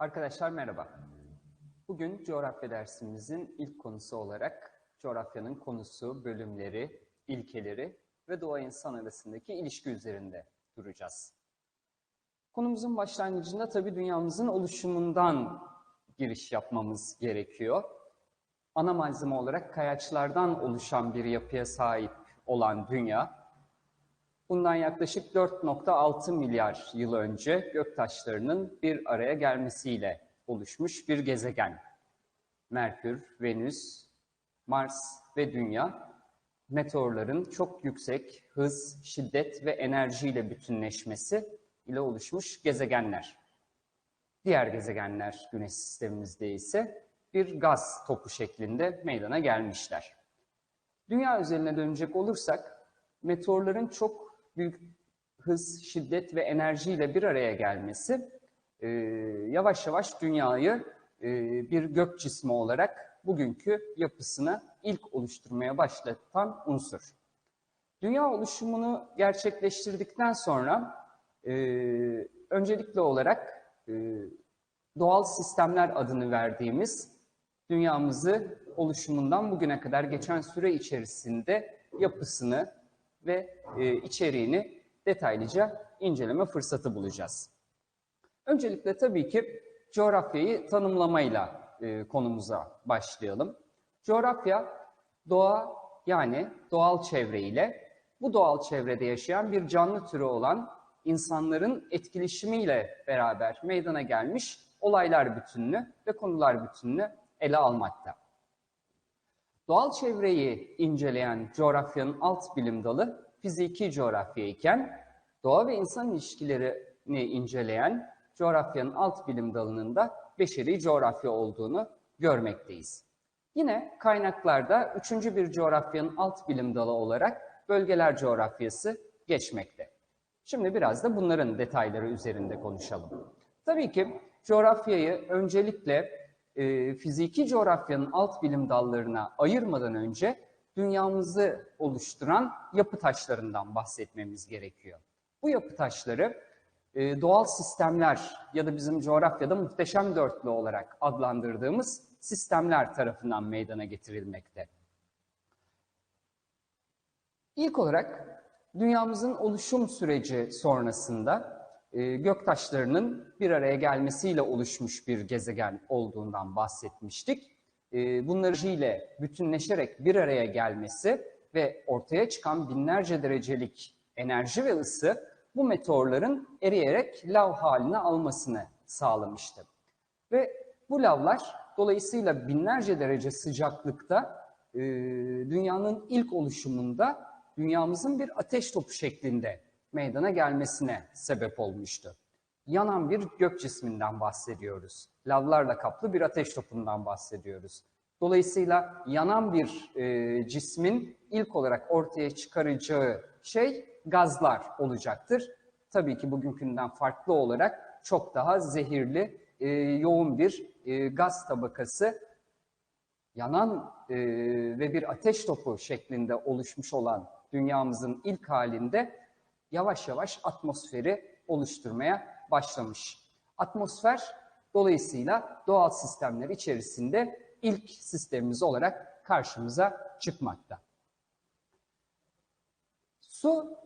Arkadaşlar merhaba. Bugün coğrafya dersimizin ilk konusu olarak coğrafyanın konusu, bölümleri, ilkeleri ve doğa insan arasındaki ilişki üzerinde duracağız. Konumuzun başlangıcında tabii dünyamızın oluşumundan giriş yapmamız gerekiyor. Ana malzeme olarak kayaçlardan oluşan bir yapıya sahip olan dünya, bundan yaklaşık 4.6 milyar yıl önce göktaşlarının bir araya gelmesiyle oluşmuş bir gezegen. Merkür, Venüs, Mars ve Dünya, meteorların çok yüksek hız, şiddet ve enerjiyle bütünleşmesi ile oluşmuş gezegenler. Diğer gezegenler Güneş sistemimizde ise bir gaz topu şeklinde meydana gelmişler. Dünya üzerine dönecek olursak, meteorların çok büyük hız, şiddet ve enerjiyle bir araya gelmesi e, yavaş yavaş dünyayı e, bir gök cismi olarak bugünkü yapısını ilk oluşturmaya başlatan unsur. Dünya oluşumunu gerçekleştirdikten sonra e, öncelikli olarak e, doğal sistemler adını verdiğimiz dünyamızı oluşumundan bugüne kadar geçen süre içerisinde yapısını ve e, içeriğini detaylıca inceleme fırsatı bulacağız. Öncelikle tabii ki coğrafyayı tanımlamayla e, konumuza başlayalım. Coğrafya, doğa yani doğal çevre ile bu doğal çevrede yaşayan bir canlı türü olan insanların etkileşimiyle beraber meydana gelmiş olaylar bütününü ve konular bütününü ele almakta. Doğal çevreyi inceleyen coğrafyanın alt bilim dalı fiziki coğrafya iken doğa ve insan ilişkilerini inceleyen coğrafyanın alt bilim dalının da beşeri coğrafya olduğunu görmekteyiz. Yine kaynaklarda üçüncü bir coğrafyanın alt bilim dalı olarak bölgeler coğrafyası geçmekte. Şimdi biraz da bunların detayları üzerinde konuşalım. Tabii ki coğrafyayı öncelikle e, fiziki coğrafyanın alt bilim dallarına ayırmadan önce dünyamızı oluşturan yapı taşlarından bahsetmemiz gerekiyor. Bu yapı taşları e, doğal sistemler ya da bizim coğrafyada muhteşem dörtlü olarak adlandırdığımız sistemler tarafından meydana getirilmekte. İlk olarak dünyamızın oluşum süreci sonrasında e, göktaşlarının bir araya gelmesiyle oluşmuş bir gezegen olduğundan bahsetmiştik. E, ile bütünleşerek bir araya gelmesi ve ortaya çıkan binlerce derecelik enerji ve ısı bu meteorların eriyerek lav haline almasını sağlamıştı. Ve bu lavlar dolayısıyla binlerce derece sıcaklıkta e, dünyanın ilk oluşumunda dünyamızın bir ateş topu şeklinde meydana gelmesine sebep olmuştu. Yanan bir gök cisminden bahsediyoruz. Lavlarla kaplı bir ateş topundan bahsediyoruz. Dolayısıyla yanan bir e, cismin ilk olarak ortaya çıkaracağı şey gazlar olacaktır. Tabii ki bugünkünden farklı olarak çok daha zehirli, e, yoğun bir e, gaz tabakası yanan e, ve bir ateş topu şeklinde oluşmuş olan dünyamızın ilk halinde yavaş yavaş atmosferi oluşturmaya başlamış. Atmosfer dolayısıyla doğal sistemler içerisinde ilk sistemimiz olarak karşımıza çıkmakta. Su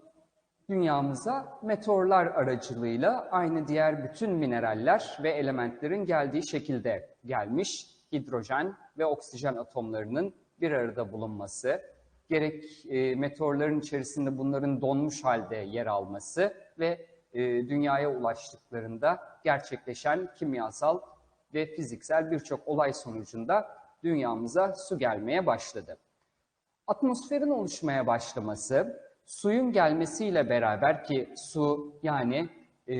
dünyamıza meteorlar aracılığıyla aynı diğer bütün mineraller ve elementlerin geldiği şekilde gelmiş. Hidrojen ve oksijen atomlarının bir arada bulunması, gerek e, meteorların içerisinde bunların donmuş halde yer alması ve e, dünyaya ulaştıklarında gerçekleşen kimyasal ve fiziksel birçok olay sonucunda dünyamıza su gelmeye başladı. Atmosferin oluşmaya başlaması, suyun gelmesiyle beraber ki su yani e,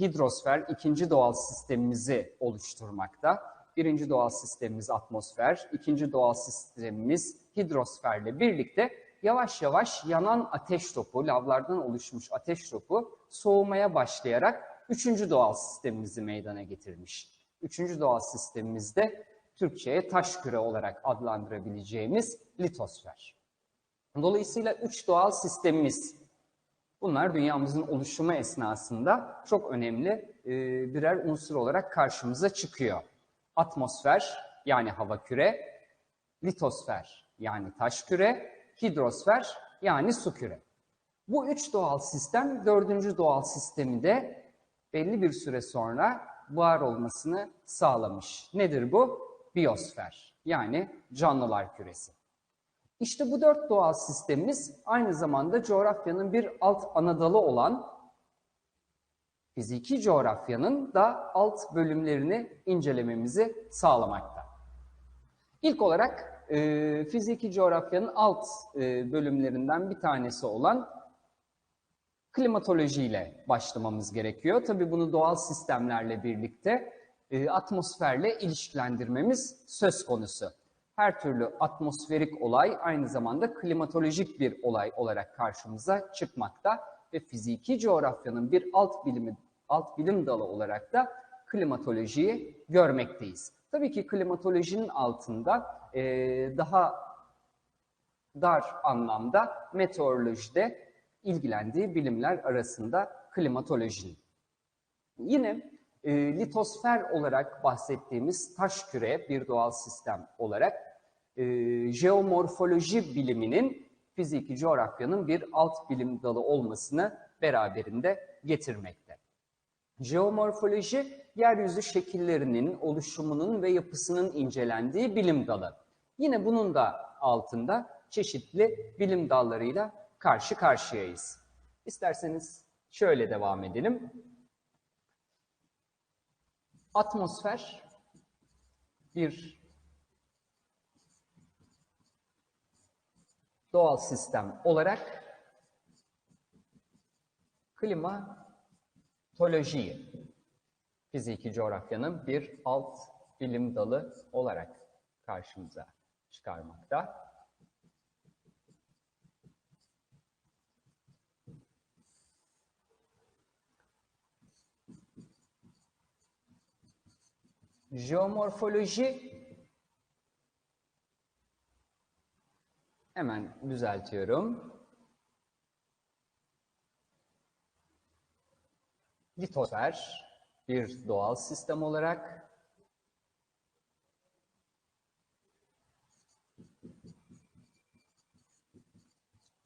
hidrosfer ikinci doğal sistemimizi oluşturmakta. Birinci doğal sistemimiz atmosfer, ikinci doğal sistemimiz hidrosferle birlikte yavaş yavaş yanan ateş topu, lavlardan oluşmuş ateş topu soğumaya başlayarak üçüncü doğal sistemimizi meydana getirmiş. Üçüncü doğal sistemimizde Türkçe'ye taş küre olarak adlandırabileceğimiz litosfer. Dolayısıyla üç doğal sistemimiz Bunlar dünyamızın oluşumu esnasında çok önemli e, birer unsur olarak karşımıza çıkıyor. Atmosfer yani hava küre, litosfer yani taş küre, hidrosfer yani su küre. Bu üç doğal sistem dördüncü doğal sistemi de belli bir süre sonra var olmasını sağlamış. Nedir bu? Biyosfer yani canlılar küresi. İşte bu dört doğal sistemimiz aynı zamanda coğrafyanın bir alt anadalı olan fiziki coğrafyanın da alt bölümlerini incelememizi sağlamakta. İlk olarak e, fiziki coğrafyanın alt e, bölümlerinden bir tanesi olan klimatoloji ile başlamamız gerekiyor. Tabii bunu doğal sistemlerle birlikte e, atmosferle ilişkilendirmemiz söz konusu. Her türlü atmosferik olay aynı zamanda klimatolojik bir olay olarak karşımıza çıkmakta ve fiziki coğrafyanın bir alt bilimi alt bilim dalı olarak da klimatolojiyi görmekteyiz. Tabii ki klimatolojinin altında e, daha dar anlamda meteorolojide ilgilendiği bilimler arasında klimatolojinin. Yine e, litosfer olarak bahsettiğimiz taş küre bir doğal sistem olarak e, jeomorfoloji biliminin fiziki coğrafyanın bir alt bilim dalı olmasını beraberinde getirmekte. Jeomorfoloji, yeryüzü şekillerinin, oluşumunun ve yapısının incelendiği bilim dalı. Yine bunun da altında çeşitli bilim dallarıyla karşı karşıyayız. İsterseniz şöyle devam edelim. Atmosfer bir doğal sistem olarak klimatolojiyi fiziki coğrafyanın bir alt bilim dalı olarak karşımıza çıkarmakta. Jeomorfoloji hemen düzeltiyorum. Litosfer bir doğal sistem olarak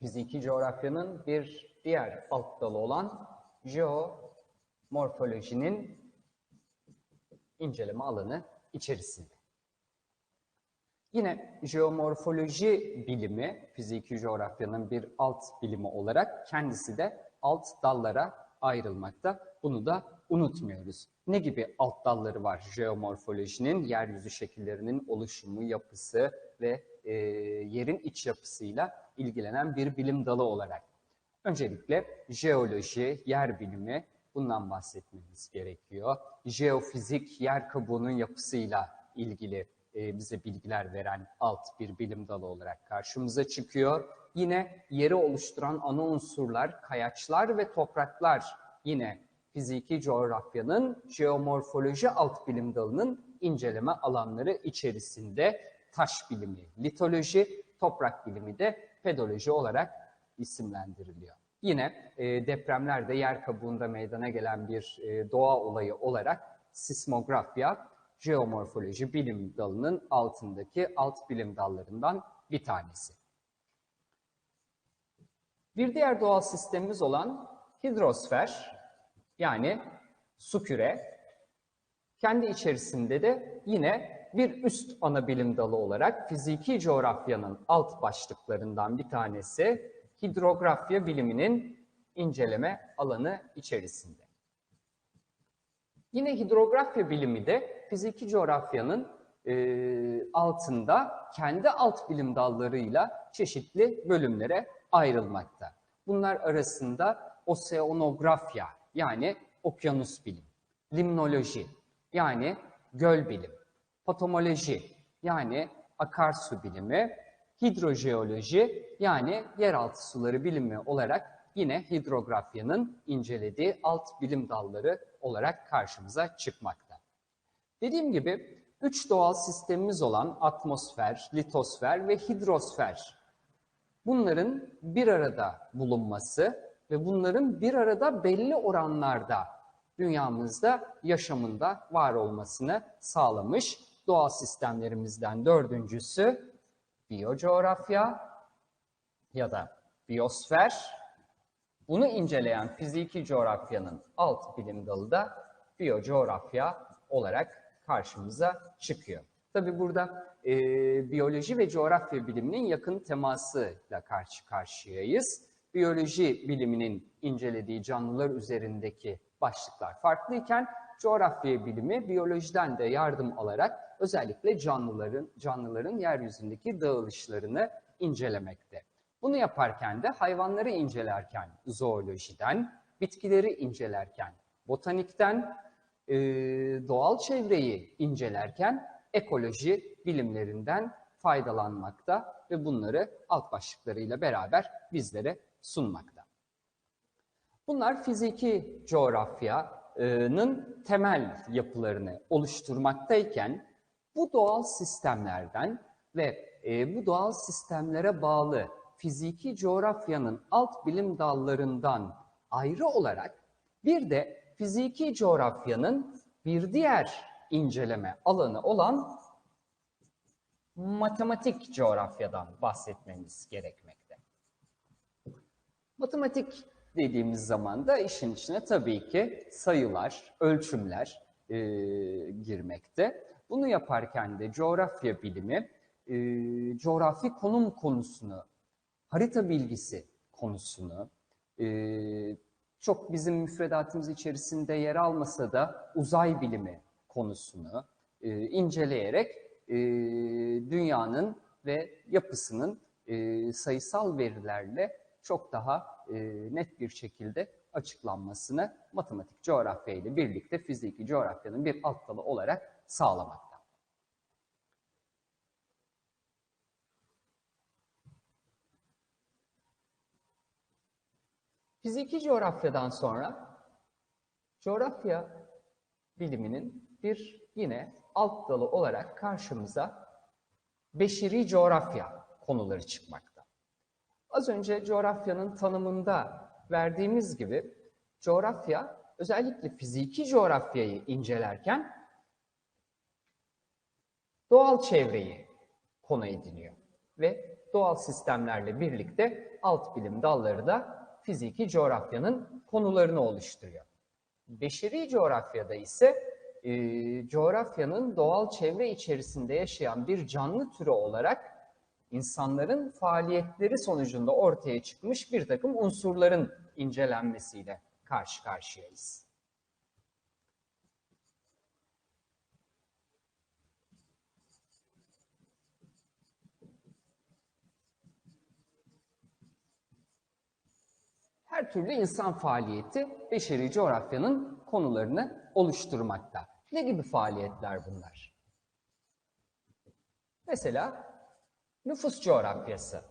fiziki coğrafyanın bir diğer alt dalı olan jeomorfolojinin inceleme alanı içerisinde. Yine jeomorfoloji bilimi, fiziki coğrafyanın bir alt bilimi olarak kendisi de alt dallara ayrılmakta. Bunu da unutmuyoruz. Ne gibi alt dalları var jeomorfolojinin? Yeryüzü şekillerinin oluşumu, yapısı ve e, yerin iç yapısıyla ilgilenen bir bilim dalı olarak. Öncelikle jeoloji, yer bilimi, Bundan bahsetmemiz gerekiyor. Jeofizik, yer kabuğunun yapısıyla ilgili e, bize bilgiler veren alt bir bilim dalı olarak karşımıza çıkıyor. Yine yeri oluşturan ana unsurlar, kayaçlar ve topraklar yine fiziki coğrafyanın jeomorfoloji alt bilim dalının inceleme alanları içerisinde taş bilimi, litoloji, toprak bilimi de pedoloji olarak isimlendiriliyor. Yine e, depremlerde yer kabuğunda meydana gelen bir e, doğa olayı olarak sismografya, jeomorfoloji bilim dalının altındaki alt bilim dallarından bir tanesi. Bir diğer doğal sistemimiz olan hidrosfer yani su küre kendi içerisinde de yine bir üst ana bilim dalı olarak fiziki coğrafyanın alt başlıklarından bir tanesi hidrografya biliminin inceleme alanı içerisinde. Yine hidrografya bilimi de fiziki coğrafyanın e, altında kendi alt bilim dallarıyla çeşitli bölümlere ayrılmakta. Bunlar arasında oseanografya yani okyanus bilim, limnoloji yani göl bilim, patomoloji yani akarsu bilimi hidrojeoloji yani yeraltı suları bilimi olarak yine hidrografyanın incelediği alt bilim dalları olarak karşımıza çıkmakta. Dediğim gibi üç doğal sistemimiz olan atmosfer, litosfer ve hidrosfer bunların bir arada bulunması ve bunların bir arada belli oranlarda dünyamızda yaşamında var olmasını sağlamış. Doğal sistemlerimizden dördüncüsü biyocoğrafya ya da biyosfer. Bunu inceleyen fiziki coğrafyanın alt bilim dalı da biyocoğrafya olarak karşımıza çıkıyor. Tabi burada e, biyoloji ve coğrafya biliminin yakın temasıyla karşı karşıyayız. Biyoloji biliminin incelediği canlılar üzerindeki başlıklar farklıyken coğrafya bilimi biyolojiden de yardım alarak özellikle canlıların canlıların yeryüzündeki dağılışlarını incelemekte. Bunu yaparken de hayvanları incelerken zoolojiden, bitkileri incelerken botanikten, e, doğal çevreyi incelerken ekoloji bilimlerinden faydalanmakta ve bunları alt başlıklarıyla beraber bizlere sunmakta. Bunlar fiziki coğrafyanın temel yapılarını oluşturmaktayken bu doğal sistemlerden ve e, bu doğal sistemlere bağlı fiziki coğrafyanın alt bilim dallarından ayrı olarak bir de fiziki coğrafyanın bir diğer inceleme alanı olan matematik coğrafyadan bahsetmemiz gerekmekte. Matematik dediğimiz zaman da işin içine tabii ki sayılar, ölçümler e, girmekte. Bunu yaparken de coğrafya bilimi e, coğrafi konum konusunu, harita bilgisi konusunu, e, çok bizim müfredatımız içerisinde yer almasa da uzay bilimi konusunu e, inceleyerek e, dünyanın ve yapısının e, sayısal verilerle çok daha e, net bir şekilde açıklanmasını matematik coğrafya ile birlikte fiziki coğrafyanın bir alt dalı olarak sağlamakta. Fiziki coğrafyadan sonra coğrafya biliminin bir yine alt dalı olarak karşımıza beşeri coğrafya konuları çıkmakta. Az önce coğrafyanın tanımında verdiğimiz gibi coğrafya özellikle fiziki coğrafyayı incelerken doğal çevreyi konu ediniyor ve doğal sistemlerle birlikte alt bilim dalları da fiziki coğrafyanın konularını oluşturuyor. Beşeri coğrafyada ise e, coğrafyanın doğal çevre içerisinde yaşayan bir canlı türü olarak insanların faaliyetleri sonucunda ortaya çıkmış bir takım unsurların incelenmesiyle karşı karşıyayız. her türlü insan faaliyeti beşeri coğrafyanın konularını oluşturmakta. Ne gibi faaliyetler bunlar? Mesela nüfus coğrafyası.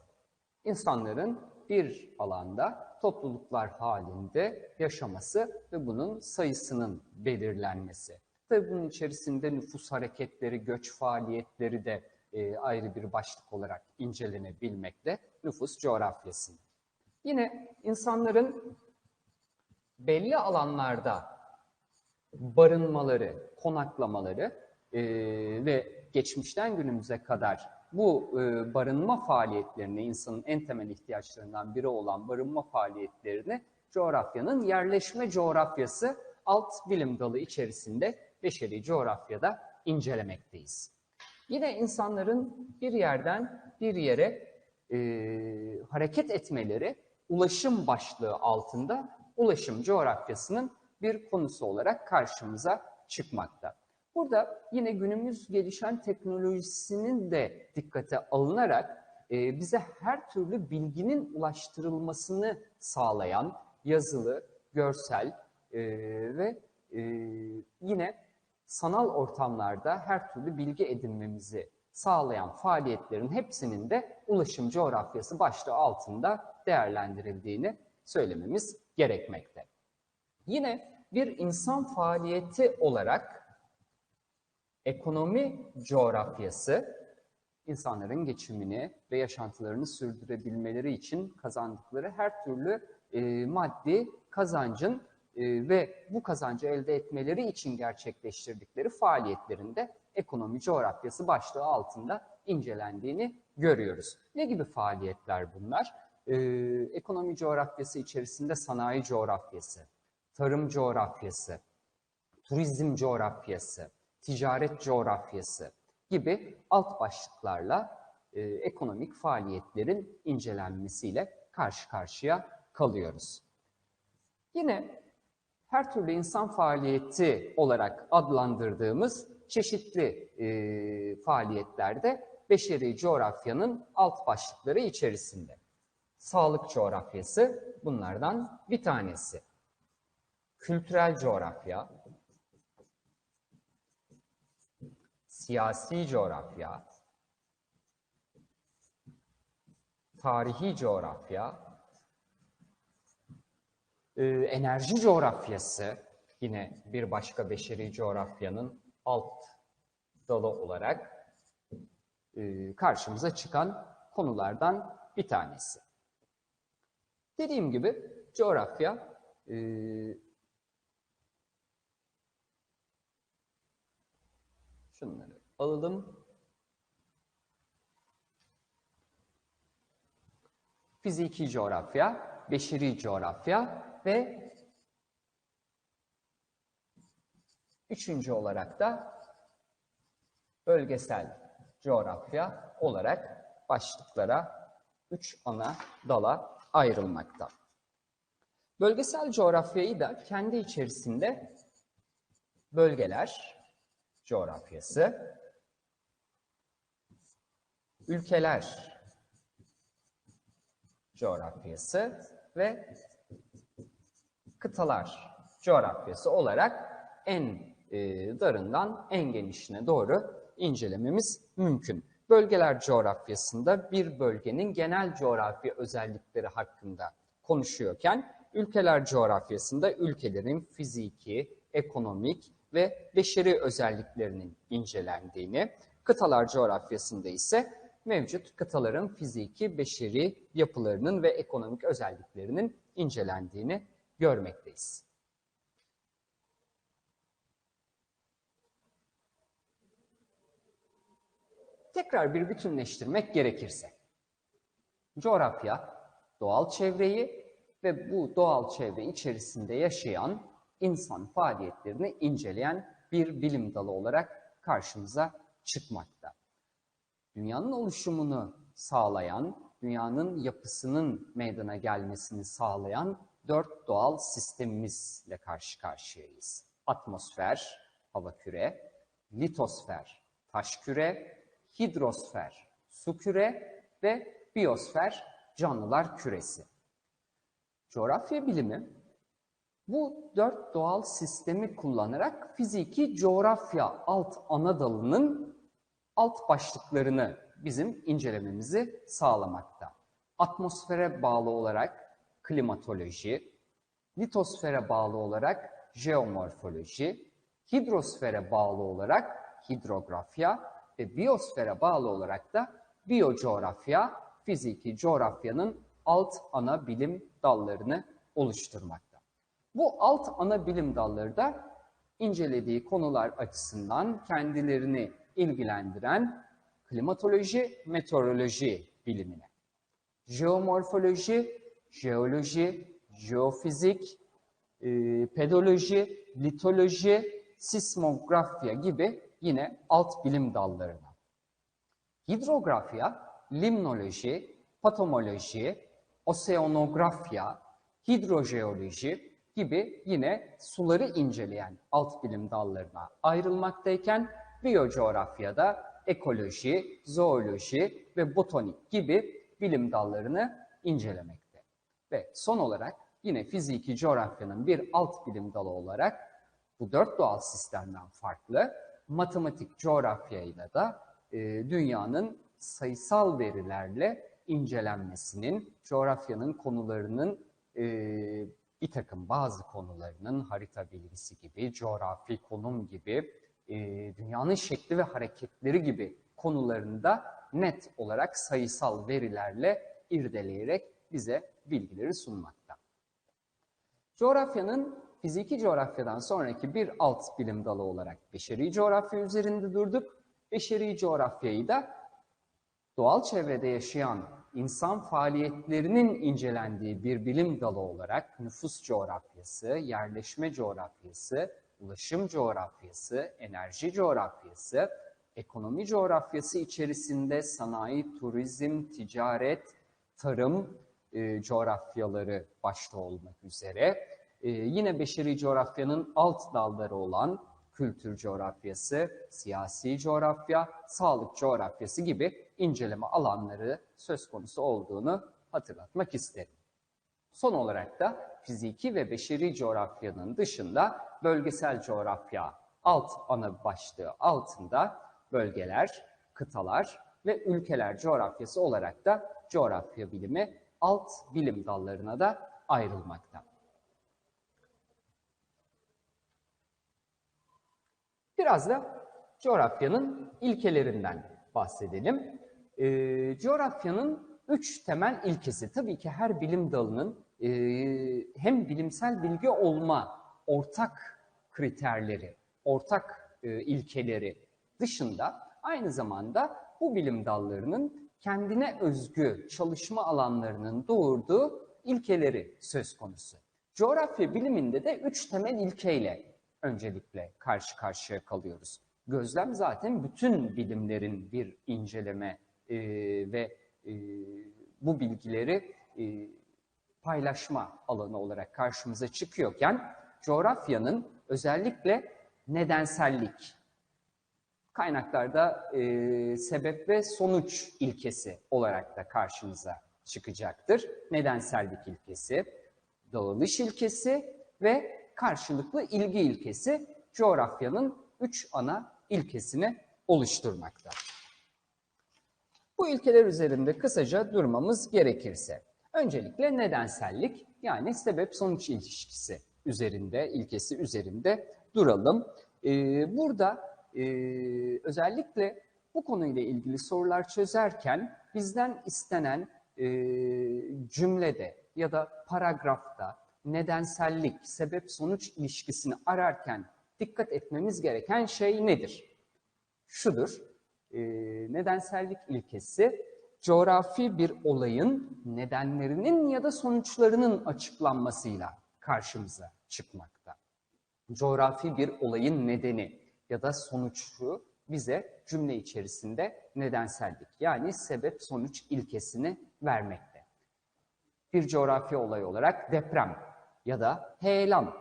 İnsanların bir alanda topluluklar halinde yaşaması ve bunun sayısının belirlenmesi. Tabii bunun içerisinde nüfus hareketleri, göç faaliyetleri de e, ayrı bir başlık olarak incelenebilmekte nüfus coğrafyasında. Yine insanların belli alanlarda barınmaları, konaklamaları e, ve geçmişten günümüze kadar bu e, barınma faaliyetlerini, insanın en temel ihtiyaçlarından biri olan barınma faaliyetlerini coğrafyanın yerleşme coğrafyası alt bilim dalı içerisinde beşeri coğrafyada incelemekteyiz. Yine insanların bir yerden bir yere e, hareket etmeleri ulaşım başlığı altında ulaşım coğrafyasının bir konusu olarak karşımıza çıkmakta. Burada yine günümüz gelişen teknolojisinin de dikkate alınarak e, bize her türlü bilginin ulaştırılmasını sağlayan yazılı, görsel e, ve e, yine sanal ortamlarda her türlü bilgi edinmemizi sağlayan faaliyetlerin hepsinin de ulaşım coğrafyası başlığı altında değerlendirildiğini söylememiz gerekmekte. Yine bir insan faaliyeti olarak ekonomi coğrafyası insanların geçimini ve yaşantılarını sürdürebilmeleri için kazandıkları her türlü e, maddi kazancın e, ve bu kazancı elde etmeleri için gerçekleştirdikleri faaliyetlerinde ekonomi coğrafyası başlığı altında incelendiğini görüyoruz. Ne gibi faaliyetler bunlar? Ee, ekonomi coğrafyası içerisinde sanayi coğrafyası, tarım coğrafyası, turizm coğrafyası, ticaret coğrafyası gibi alt başlıklarla e, ekonomik faaliyetlerin incelenmesiyle karşı karşıya kalıyoruz. Yine her türlü insan faaliyeti olarak adlandırdığımız çeşitli e, faaliyetlerde beşeri coğrafyanın alt başlıkları içerisinde. Sağlık coğrafyası bunlardan bir tanesi. Kültürel coğrafya, siyasi coğrafya, tarihi coğrafya, e, enerji coğrafyası yine bir başka beşeri coğrafyanın alt dalı olarak e, karşımıza çıkan konulardan bir tanesi. Dediğim gibi coğrafya e, şunları alalım. Fiziki coğrafya, beşeri coğrafya ve üçüncü olarak da bölgesel coğrafya olarak başlıklara üç ana dala ayrılmakta. Bölgesel coğrafyayı da kendi içerisinde bölgeler coğrafyası, ülkeler coğrafyası ve kıtalar coğrafyası olarak en e, darından en genişine doğru incelememiz mümkün. Bölgeler coğrafyasında bir bölgenin genel coğrafi özellikleri hakkında konuşuyorken, ülkeler coğrafyasında ülkelerin fiziki, ekonomik ve beşeri özelliklerinin incelendiğini, kıtalar coğrafyasında ise mevcut kıtaların fiziki, beşeri yapılarının ve ekonomik özelliklerinin incelendiğini görmekteyiz. Tekrar bir bütünleştirmek gerekirse, coğrafya, doğal çevreyi ve bu doğal çevre içerisinde yaşayan insan faaliyetlerini inceleyen bir bilim dalı olarak karşımıza çıkmakta. Dünyanın oluşumunu sağlayan, dünyanın yapısının meydana gelmesini sağlayan dört doğal sistemimizle karşı karşıyayız. Atmosfer, hava küre, litosfer, taş küre, hidrosfer, su küre ve biyosfer, canlılar küresi. Coğrafya bilimi bu dört doğal sistemi kullanarak fiziki coğrafya alt ana dalının alt başlıklarını bizim incelememizi sağlamakta. Atmosfere bağlı olarak klimatoloji, litosfere bağlı olarak jeomorfoloji, hidrosfere bağlı olarak hidrografya ve biyosfere bağlı olarak da biyocoğrafya, fiziki coğrafyanın alt ana bilim dallarını oluşturmakta. Bu alt ana bilim dalları da incelediği konular açısından kendilerini ilgilendiren klimatoloji, meteoroloji bilimine, jeomorfoloji, jeoloji, jeofizik, e, pedoloji, litoloji, sismografya gibi yine alt bilim dallarına. Hidrografya, limnoloji, patomoloji, oseanografya, hidrojeoloji gibi yine suları inceleyen alt bilim dallarına ayrılmaktayken biyocoğrafyada ekoloji, zooloji ve botanik gibi bilim dallarını incelemekte. Ve son olarak yine fiziki coğrafyanın bir alt bilim dalı olarak bu dört doğal sistemden farklı matematik coğrafyayla da e, dünyanın sayısal verilerle incelenmesinin, coğrafyanın konularının e, bir takım bazı konularının harita bilgisi gibi, coğrafi konum gibi, e, dünyanın şekli ve hareketleri gibi konularında net olarak sayısal verilerle irdeleyerek bize bilgileri sunmakta. Coğrafyanın fiziki coğrafyadan sonraki bir alt bilim dalı olarak beşeri coğrafya üzerinde durduk. Beşeri coğrafyayı da doğal çevrede yaşayan insan faaliyetlerinin incelendiği bir bilim dalı olarak nüfus coğrafyası, yerleşme coğrafyası, ulaşım coğrafyası, enerji coğrafyası, ekonomi coğrafyası içerisinde sanayi, turizm, ticaret, tarım e, coğrafyaları başta olmak üzere e, yine beşeri coğrafyanın alt dalları olan kültür coğrafyası, siyasi coğrafya, sağlık coğrafyası gibi inceleme alanları söz konusu olduğunu hatırlatmak isterim. Son olarak da fiziki ve beşeri coğrafyanın dışında bölgesel coğrafya alt ana başlığı altında bölgeler, kıtalar ve ülkeler coğrafyası olarak da coğrafya bilimi alt bilim dallarına da ayrılmakta. Biraz da coğrafyanın ilkelerinden bahsedelim. E, coğrafyanın üç temel ilkesi, tabii ki her bilim dalının e, hem bilimsel bilgi olma ortak kriterleri, ortak e, ilkeleri dışında aynı zamanda bu bilim dallarının kendine özgü çalışma alanlarının doğurduğu ilkeleri söz konusu. Coğrafya biliminde de üç temel ilkeyle öncelikle karşı karşıya kalıyoruz. Gözlem zaten bütün bilimlerin bir inceleme e, ve e, bu bilgileri e, paylaşma alanı olarak karşımıza çıkıyorken coğrafyanın özellikle nedensellik, kaynaklarda e, sebep ve sonuç ilkesi olarak da karşımıza çıkacaktır. Nedensellik ilkesi, dağılış ilkesi ve karşılıklı ilgi ilkesi coğrafyanın üç ana ilkesini oluşturmakta. Bu ilkeler üzerinde kısaca durmamız gerekirse, öncelikle nedensellik yani sebep-sonuç ilişkisi üzerinde, ilkesi üzerinde duralım. Ee, burada e, özellikle bu konuyla ilgili sorular çözerken bizden istenen e, cümlede ya da paragrafta nedensellik, sebep-sonuç ilişkisini ararken dikkat etmemiz gereken şey nedir? Şudur, e, nedensellik ilkesi coğrafi bir olayın nedenlerinin ya da sonuçlarının açıklanmasıyla karşımıza çıkmakta. Coğrafi bir olayın nedeni ya da sonuçu bize cümle içerisinde nedensellik yani sebep-sonuç ilkesini vermekte. Bir coğrafi olay olarak deprem ya da heyelan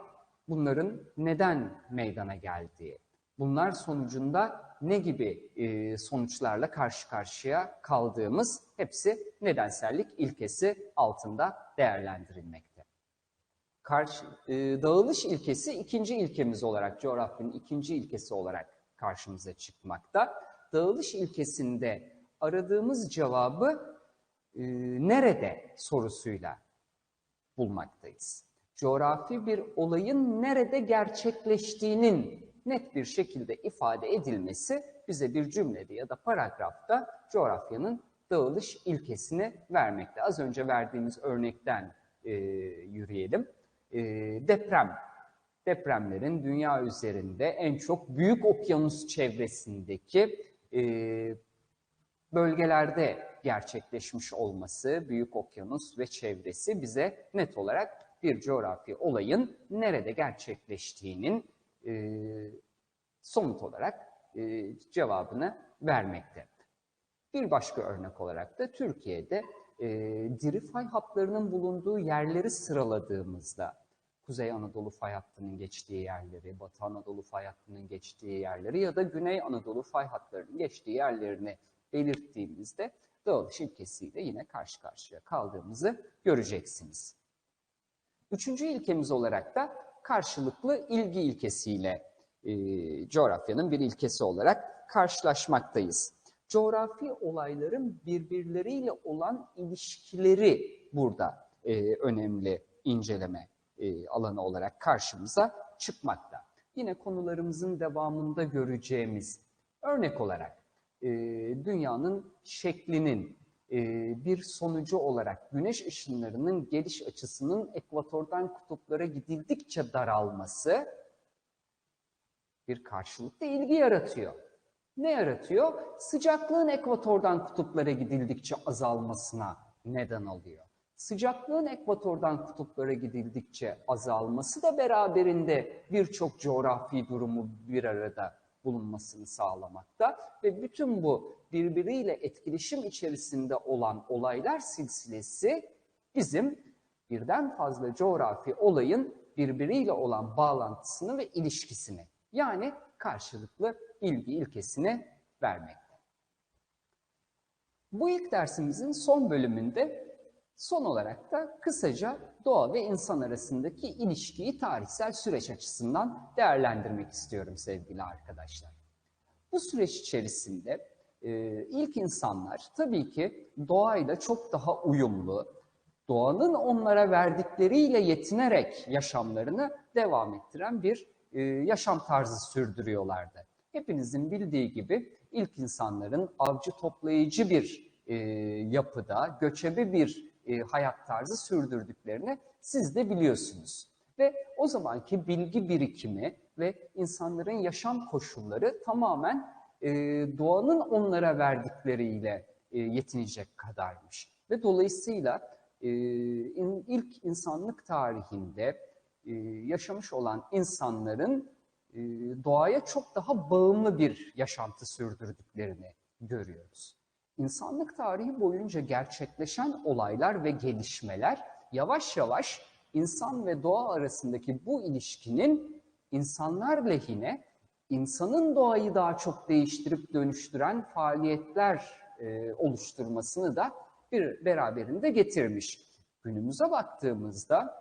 bunların neden meydana geldiği, bunlar sonucunda ne gibi e, sonuçlarla karşı karşıya kaldığımız hepsi nedensellik ilkesi altında değerlendirilmekte. Karşı, e, dağılış ilkesi ikinci ilkemiz olarak, coğrafyanın ikinci ilkesi olarak karşımıza çıkmakta. Dağılış ilkesinde aradığımız cevabı e, nerede sorusuyla bulmaktayız coğrafi bir olayın nerede gerçekleştiğinin net bir şekilde ifade edilmesi bize bir cümlede ya da paragrafta coğrafyanın dağılış ilkesini vermekte. Az önce verdiğimiz örnekten e, yürüyelim. E, deprem. Depremlerin dünya üzerinde en çok büyük okyanus çevresindeki e, bölgelerde gerçekleşmiş olması, büyük okyanus ve çevresi bize net olarak bir coğrafi olayın nerede gerçekleştiğinin e, somut olarak e, cevabını vermekte. Bir başka örnek olarak da Türkiye'de e, diri fay hatlarının bulunduğu yerleri sıraladığımızda Kuzey Anadolu fay hattının geçtiği yerleri, Batı Anadolu fay hattının geçtiği yerleri ya da Güney Anadolu fay hatlarının geçtiği yerlerini belirttiğimizde dağılış ilkesiyle yine karşı karşıya kaldığımızı göreceksiniz. Üçüncü ilkemiz olarak da karşılıklı ilgi ilkesiyle e, coğrafyanın bir ilkesi olarak karşılaşmaktayız. Coğrafi olayların birbirleriyle olan ilişkileri burada e, önemli inceleme e, alanı olarak karşımıza çıkmakta. Yine konularımızın devamında göreceğimiz örnek olarak e, dünyanın şeklinin e, bir sonucu olarak güneş ışınlarının geliş açısının ekvatordan kutuplara gidildikçe daralması bir karşılıklı ilgi yaratıyor. Ne yaratıyor? Sıcaklığın ekvatordan kutuplara gidildikçe azalmasına neden oluyor. Sıcaklığın ekvatordan kutuplara gidildikçe azalması da beraberinde birçok coğrafi durumu bir arada bulunmasını sağlamakta ve bütün bu birbiriyle etkileşim içerisinde olan olaylar silsilesi bizim birden fazla coğrafi olayın birbiriyle olan bağlantısını ve ilişkisini yani karşılıklı ilgi ilkesini vermekte. Bu ilk dersimizin son bölümünde son olarak da kısaca doğa ve insan arasındaki ilişkiyi tarihsel süreç açısından değerlendirmek istiyorum sevgili arkadaşlar. Bu süreç içerisinde e, ilk insanlar tabii ki doğayla çok daha uyumlu, doğanın onlara verdikleriyle yetinerek yaşamlarını devam ettiren bir e, yaşam tarzı sürdürüyorlardı. Hepinizin bildiği gibi ilk insanların avcı toplayıcı bir e, yapıda, göçebe bir e, hayat tarzı sürdürdüklerini siz de biliyorsunuz. Ve o zamanki bilgi birikimi ve insanların yaşam koşulları tamamen e, doğanın onlara verdikleriyle e, yetinecek kadarmış. Ve dolayısıyla e, ilk insanlık tarihinde yaşamış olan insanların e, doğaya çok daha bağımlı bir yaşantı sürdürdüklerini görüyoruz. İnsanlık tarihi boyunca gerçekleşen olaylar ve gelişmeler yavaş yavaş insan ve doğa arasındaki bu ilişkinin insanlar lehine insanın doğayı daha çok değiştirip dönüştüren faaliyetler e, oluşturmasını da bir beraberinde getirmiş. Günümüze baktığımızda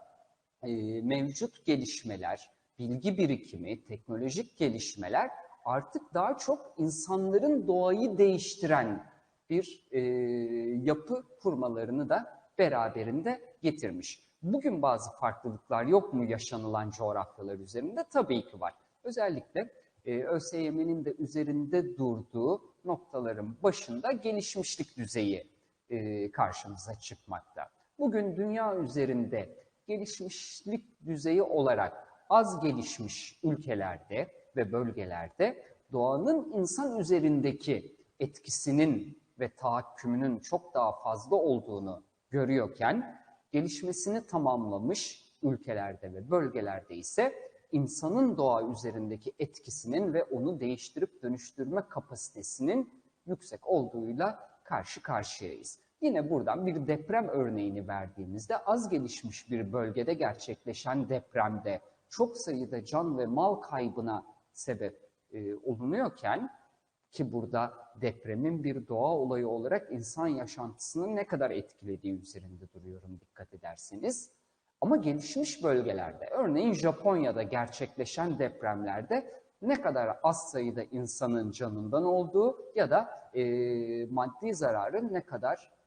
e, mevcut gelişmeler, bilgi birikimi, teknolojik gelişmeler artık daha çok insanların doğayı değiştiren bir e, yapı kurmalarını da beraberinde getirmiş. Bugün bazı farklılıklar yok mu yaşanılan coğrafyalar üzerinde? Tabii ki var. Özellikle e, ÖSYM'nin de üzerinde durduğu noktaların başında gelişmişlik düzeyi e, karşımıza çıkmakta. Bugün dünya üzerinde gelişmişlik düzeyi olarak az gelişmiş ülkelerde ve bölgelerde doğanın insan üzerindeki etkisinin ve tahakkümünün çok daha fazla olduğunu görüyorken gelişmesini tamamlamış ülkelerde ve bölgelerde ise insanın doğa üzerindeki etkisinin ve onu değiştirip dönüştürme kapasitesinin yüksek olduğuyla karşı karşıyayız. Yine buradan bir deprem örneğini verdiğimizde az gelişmiş bir bölgede gerçekleşen depremde çok sayıda can ve mal kaybına sebep e, olunuyorken ki burada depremin bir doğa olayı olarak insan yaşantısını ne kadar etkilediği üzerinde duruyorum dikkat ederseniz. Ama gelişmiş bölgelerde, örneğin Japonya'da gerçekleşen depremlerde ne kadar az sayıda insanın canından olduğu ya da e, maddi zararın ne kadar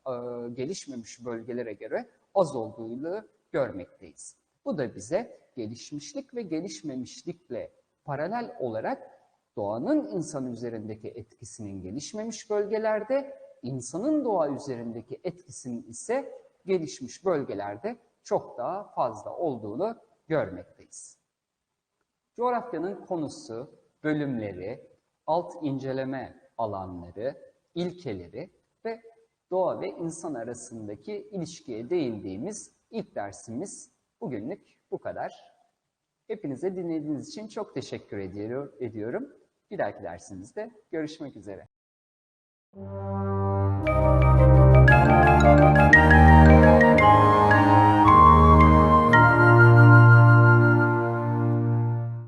gelişmemiş bölgelere göre az olduğunu görmekteyiz. Bu da bize gelişmişlik ve gelişmemişlikle paralel olarak doğanın insan üzerindeki etkisinin gelişmemiş bölgelerde, insanın doğa üzerindeki etkisinin ise gelişmiş bölgelerde çok daha fazla olduğunu görmekteyiz. Coğrafyanın konusu, bölümleri, alt inceleme alanları, ilkeleri doğa ve insan arasındaki ilişkiye değindiğimiz ilk dersimiz bugünlük bu kadar. Hepinize dinlediğiniz için çok teşekkür ediyorum. Bir dahaki dersimizde görüşmek üzere.